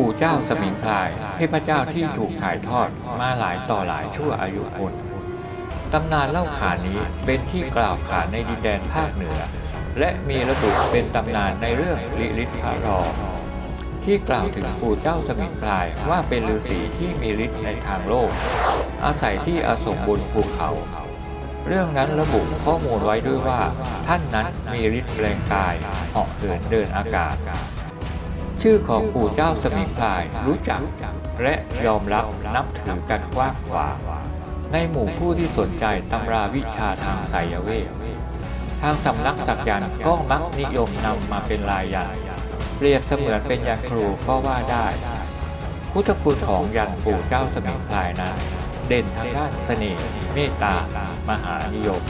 ปู่เจ้าสมิงพราย เทพเจ้าที่ถูกถ่ายทอดมาหลายต่อหลายชั่วอายุคนตำนานเล่าขานนี้เป็นที่กล่าวขานในดินแดนภาคเหนือ และมีระบุเป็นตำนานในเรื่องลิลิทพระรอ ที่กล่าวถึงปู่เจ้าสมิงพรายว่าเป็นฤาษีที่มีฤทธิ์ในทางโลก อาศัยที่อาสมบนภูเขา เรื่องนั้นระบุข้อมูลไว้ด้วยว่า ท่านนั้นมีฤทธิ์แปลงกายเหาะเหินเดินอากาศ ชื่อของปู่เจ้าสมิงพรายรู้จักและยอมรับนับถือกันกว้างขวางในหมู่ผู้ที่สนใจตำราวิชาทางไสยเวททางสำนักสักยันต์ก็มักนิยมนำมาเป็นลายยันเปรียบเสมือนเป็นยันครูก็ว่าได้ พุทธคุณของยันปู่เจ้าสมิงพรายนั้นเด่นทางด้านเสน่ห์เมตตามหานิยม